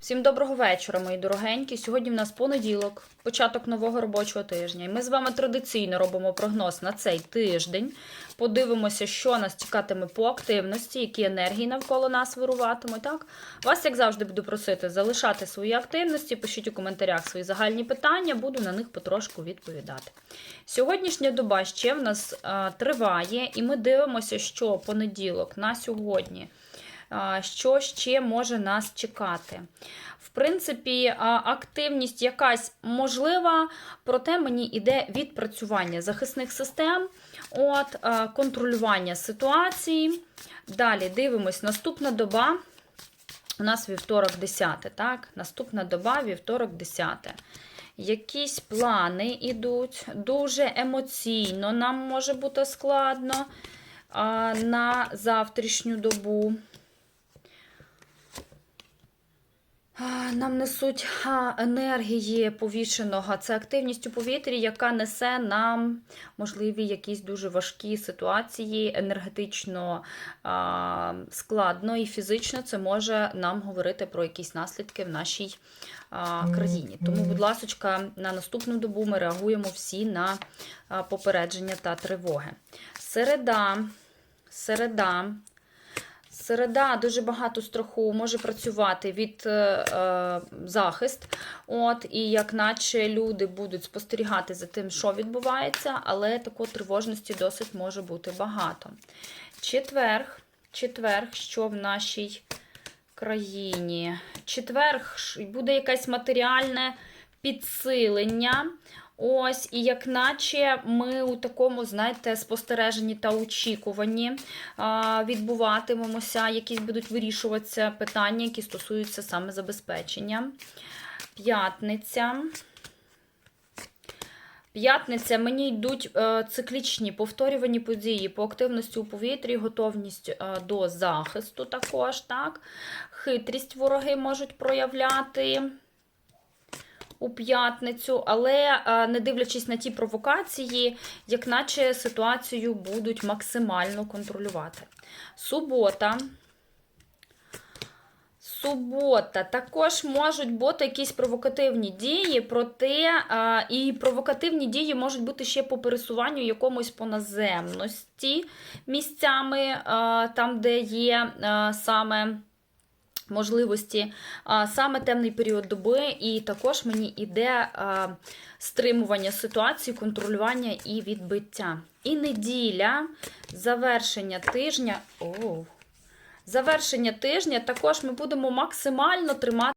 Всім доброго вечора, мої дорогенькі. Сьогодні в нас понеділок, початок нового робочого тижня. І ми з вами традиційно робимо прогноз на цей тиждень. Подивимося, що нас чекатиме по активності, які енергії навколо нас вируватимуть. Так? Вас, як завжди, буду просити залишати свої активності, пишіть у коментарях свої загальні питання, буду на них потрошку відповідати. Сьогоднішня доба ще в нас а, триває, і ми дивимося, що понеділок на сьогодні. Що ще може нас чекати? В принципі, активність якась можлива, проте мені йде відпрацювання захисних систем, от, контролювання ситуації. Далі дивимось, наступна доба. У нас вівторок 10, так? Наступна доба, вівторок 10. Якісь плани йдуть. Дуже емоційно нам може бути складно а, на завтрашню добу. А, Нам несуть енергії повішеного. Це активність у повітрі, яка несе нам можливі якісь дуже важкі ситуації, енергетично складно і фізично це може нам говорити про якісь наслідки в нашій країні. Тому, будь ласка, на наступну добу ми реагуємо всі на попередження та тривоги. Середа, середа. Середа дуже багато страху може працювати від е, е, захист, от, і як наче люди будуть спостерігати за тим, що відбувається, але такої тривожності досить може бути багато. Четверг, четверг, що в нашій країні? Четверг буде якесь матеріальне підсилення. Ось, і як наче ми у такому, знаєте, спостереженні та очікуванні відбуватимемося, якісь будуть вирішуватися питання, які стосуються саме забезпечення. П'ятниця. П'ятниця мені йдуть е, циклічні повторювані події по активності у повітрі, готовність е, до захисту також, так? Хитрість вороги можуть проявляти у п'ятницю, але е, не дивлячись на ті провокації, як наче ситуацію будуть максимально контролювати. Субота. Субота. Також можуть бути якісь провокативні дії, проте а, і провокативні дії можуть бути ще по пересуванню якомусь по наземності місцями, а, там, де є а, саме можливості, а, саме темний період доби, і також мені йде а, стримування ситуації, контролювання і відбиття. І неділя, завершення тижня. О, Завершення тижня також ми будемо максимально тримати.